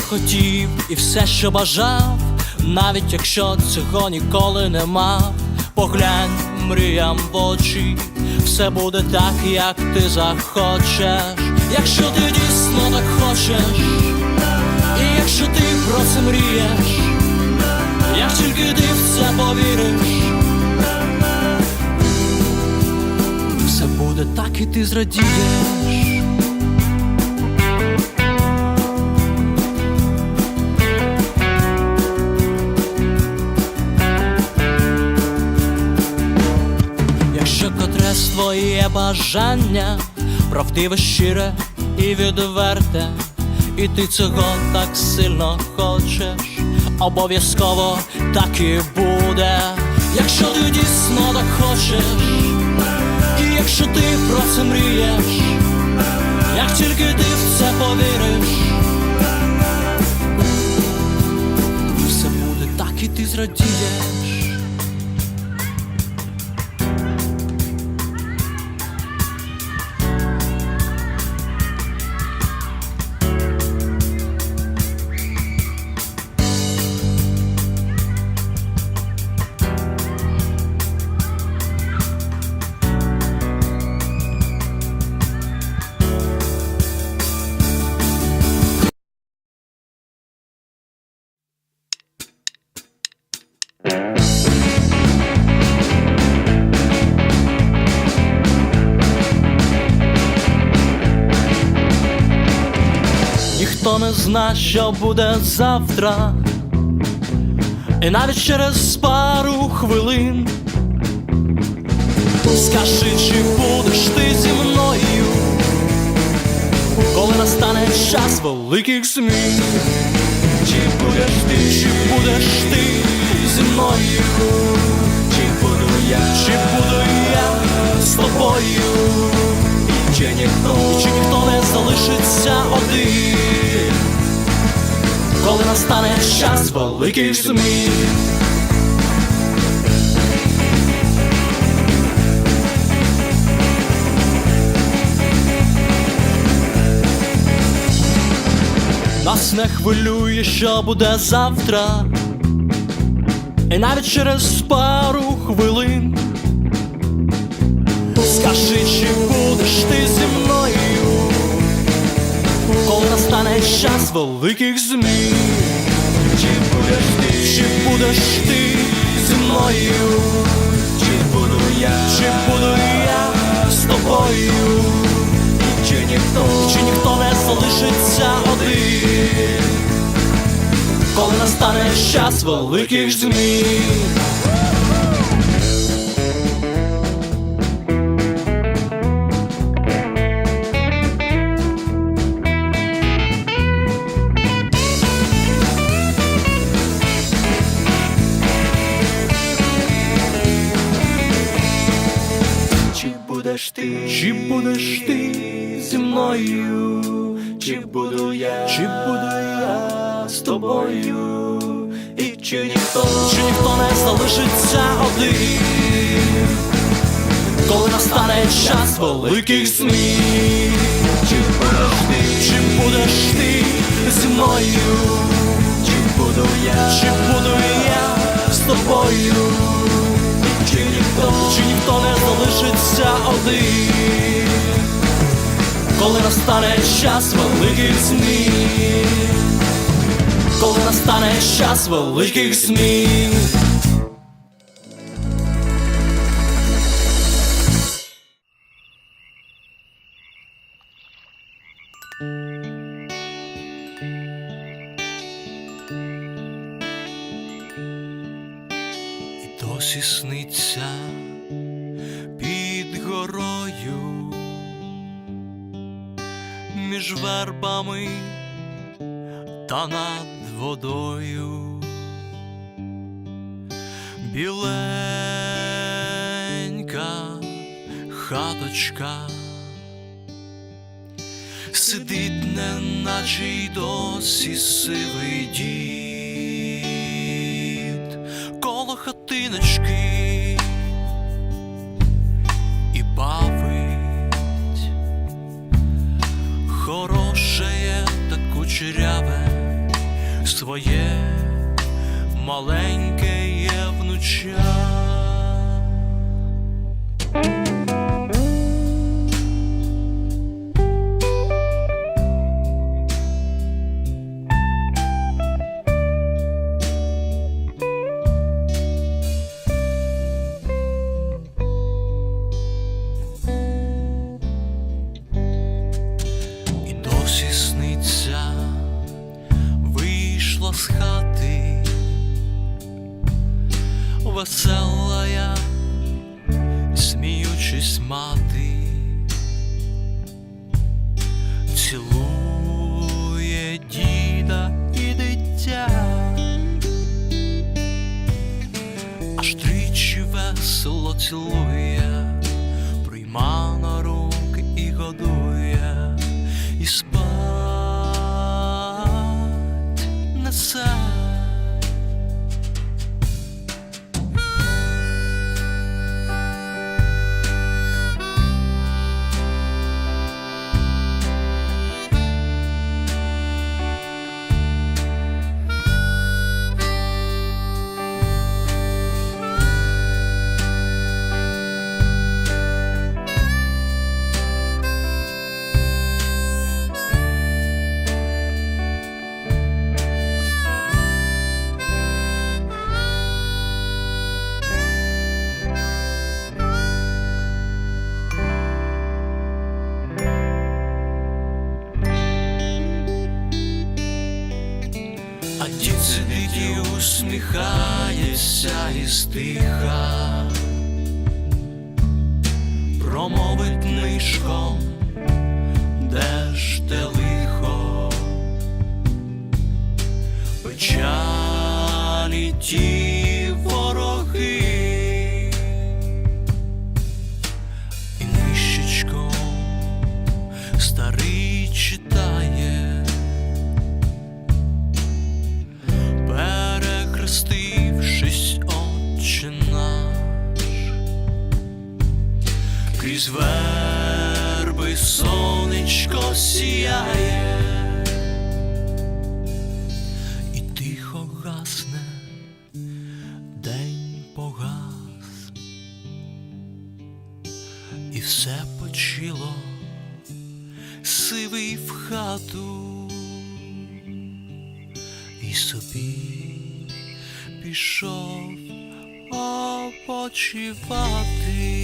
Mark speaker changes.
Speaker 1: хотів, і все, що бажав, навіть якщо цього ніколи не мав, поглянь мріям в очі, все буде так, як ти захочеш, якщо ти дійсно так хочеш, і якщо ти про це мрієш, як тільки ти в це повіриш, все буде так, і ти зрадієш. Якщо котресь твоє бажання, правдиве, щире і відверте, і ти цього так сильно хочеш, обов'язково так і буде, якщо ти дійсно так хочеш, і якщо ти про це мрієш, як тільки ти в це повіриш, все буде так і ти зрадієш. Ніхто не зна, що буде завтра, і навіть через пару хвилин. Скажи, чи будеш ти зі мною, коли настане час великих змін, чи будеш ти, чи будеш ти зі мною, чи буду я, чи буду я з тобою, і чи ніхто, чи ніхто не залишиться один, настане час великих змін. Нас не хвилює, що буде завтра, і навіть через пару хвилин. Скажи, чи будеш ти зі мною, коли настане час великих змін, чи будеш ти, чи будеш ти зі мною, чи буду я, чи буду я з тобою, чи ніхто, чи ніхто не залишиться один, коли настане час великих змін. Будеш ти, чи будеш ти зі мною, чи буду я, чи буду я з тобою, і чи ніхто, чи ніхто не залишиться один, коли настане час великих змін, чи будеш ти, чи будеш ти зі мною, чи буду я, чи буду я з тобою. Ніхто, чи ніхто не залишиться один, коли настане час великих змін, коли настане час великих змін. Досі сниться під горою, між вербами та над водою. Біленька хаточка сидить, неначе й досі сивий дід коло хатиночки і бавить хороше та кучеряве своє маленьке внуча. Весела я, сміючись мати, цілує діда і дитя, аж тричі весело цілує, дід сидить і усміхається і стиха, промовить нишком, сіяє, і тихо гасне, день погас, і все почило сивий в хату. І собі пішов опочивати.